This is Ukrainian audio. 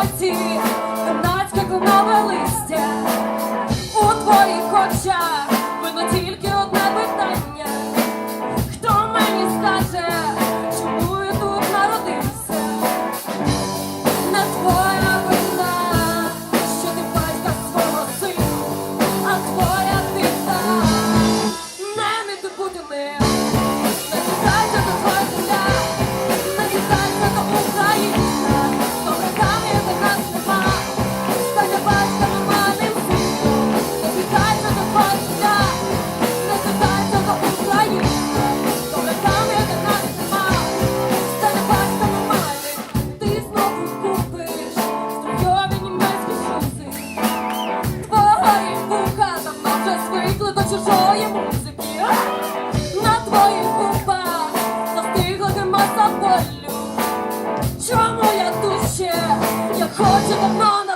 праці, нацька кленове листя у твоїх очах. твоїх губах застигла дима за болю Чому я тут ще? Я хочу давно